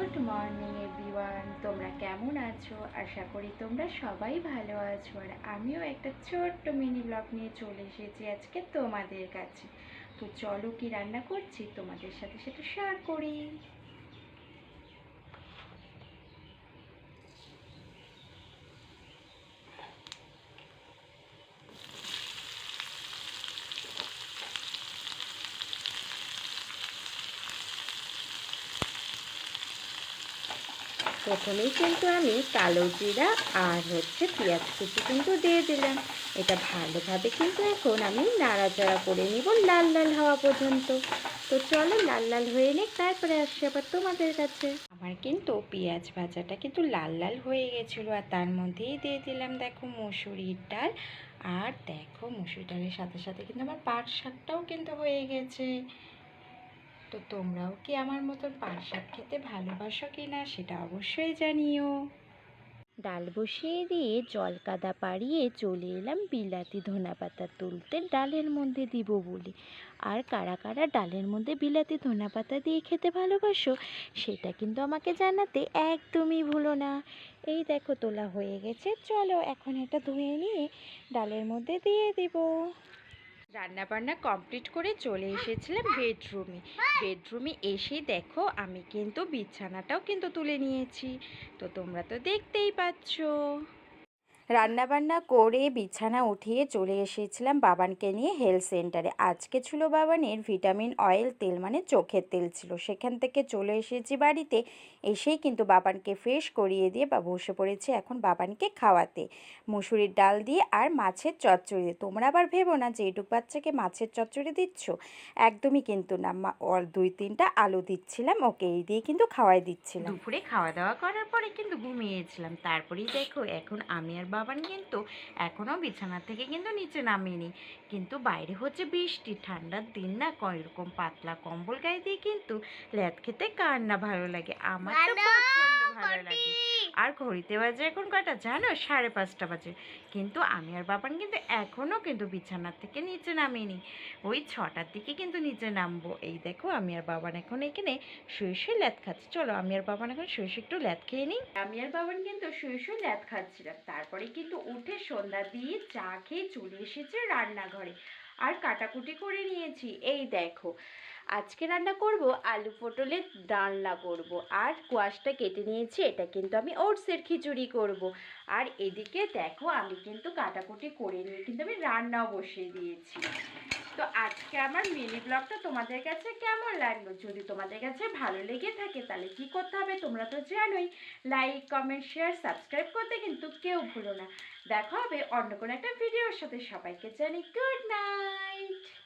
Good morning, everyone. তোমরা কেমন আছো? আশা করি তোমরা সবাই ভালো আছো। আর আমিও একটা ছোট্ট মিনি ব্লগ নিয়ে চলে এসেছি আজকে তোমাদের কাছে। তো চলো কি রান্না করছি? তোমাদের সাথে সেটা শেয়ার করি। প্রথমেই কিন্তু আমি কালো জিরা আর হচ্ছে পেঁয়াজ কুচি কিন্তু দিয়ে দিলাম। এটা ভালোভাবে কিন্তু এখন আমি নাড়াচাড়া করে নিব লাল লাল হওয়া পর্যন্ত। তো চলো লাল লাল হয়ে নিক, তারপরে আসছি আবার তোমাদের কাছে। আমার কিন্তু পেঁয়াজ ভাজাটা কিন্তু লাল লাল হয়ে গেছিল আর তার মধ্যেই দিয়ে দিলাম দেখো মসুরির ডাল। আর দেখো মসুর ডালের সাথে সাথে কিন্তু আমার পাট শাকটাও কিন্তু হয়ে গেছে। তো তোমরাও কি আমার মতন পাট শাক খেতে ভালোবাসো কি না সেটা অবশ্যই জানিও। ডাল বসিয়ে দিয়ে জল কাদা পাড়িয়ে চলে এলাম বিলাতি ধনা পাতা তুলতে ডালের মধ্যে দিব বলে। আর কারা কারা ডালের মধ্যে বিলাতি ধনা পাতা দিয়ে খেতে ভালোবাসো সেটা কিন্তু আমাকে জানাতে একদমই ভুলো না। এই দেখো তোলা হয়ে গেছে, চলো এখন এটা ধুয়ে নিয়ে ডালের মধ্যে দিয়ে দিব। রান্না বান্না কমপ্লিট করে চলে এসেছিলাম বেডরুমে বেডরুমে এসে দেখো, আমি কিন্তু বিছানাটাও কিন্তু তুলে নিয়েছি। তো তোমরা তো দেখতেই পাচ্ছ। রান্না বান্না করে বিছানা উঠিয়ে চলে এসেছিলাম বাবানকে নিয়ে হেলথ সেন্টারে। আজকে ছিল বাবানের ভিটামিন অয়েল তেল মানে চোখের তেল ছিল। সেখান থেকে চলে এসেছি বাড়িতে, এসেই কিন্তু বাবানকে ফ্রেশ করিয়ে দিয়ে বা বসে পড়েছি এখন বাবানকে খাওয়াতে। মুসুরির ডাল দিয়ে আর মাছের চচ্চড়ি দিয়ে। তোমরা আবার ভেবো না যে এটুক বাচ্চাকে মাছের চচ্চড়ি দিচ্ছ? একদমই কিন্তু না। দুই তিনটা আলু দিচ্ছিলাম, ওকে এই দিয়ে কিন্তু খাওয়াই দিচ্ছিলাম। দুপুরে খাওয়া দাওয়া করার পরে কিন্তু ঘুমিয়েছিলাম। তারপরেই দেখো, এখন আমি আর বাবান কিন্তু এখনও বিছানা থেকে কিন্তু নিচে নামেনি। কিন্তু বাইরে হচ্ছে বৃষ্টি ঠান্ডার দিন না কয়েকরকম এরকম পাতলা কম্বল গায়ে দিয়ে কিন্তু ল্যাদ খেতে কার না ভালো লাগে? আমার তো প্রচণ্ড ভালো লাগে আর ঘড়িতে বাজে এখন কয়টা? জানো? সাড়ে পাঁচটা বাজে। কিন্তু আমি আর বাবান কিন্তু এখনও কিন্তু বিছানার থেকে নিচে নামিনি। ওই ছটার দিকে কিন্তু নিচে নামবো। এই দেখো, আমি আর বাবান এখন এখানে শুয়ে শুয়ে ল্যাদ খাচ্ছি। চলো, আমি আর বাবান এখন শুয়ে শুয়ে একটু ল্যাদ খেয়ে নিই। আমি আর বাবান কিন্তু শুয়ে শুয়ে ল্যাদ খাচ্ছিলাম। তারপরে কিন্তু উঠে সন্ধ্যা দিয়ে চা খেয়ে চলে এসেছে রান্নাঘরে। আর কাটাকুটি করে নিয়েছি। এই দেখো, আজকে রান্না করব আলু পটলের ডালনা করব। আর কোয়াশটা কেটে নিয়েছি, এটা কিন্তু আমি ওটসের খিচুড়ি করব। আর এদিকে দেখো, আমি কিন্তু কাটাকুটি করে নিয়ে কিন্তু আমি রান্নাও বসিয়ে দিয়েছি। তো আজকে আমার মিনি ব্লগটা তোমাদের কাছে কেমন লাগল? যদি তোমাদের কাছে ভালো লেগে থাকে, তাহলে কি করতে হবে তোমরা তো জানোই। লাইক কমেন্ট শেয়ার সাবস্ক্রাইব করতে কিন্তু কেউ ভুলো না। দেখা হবে অন্য কোনো একটা ভিডিওর সাথে। সবাইকে জানি গুড নাইট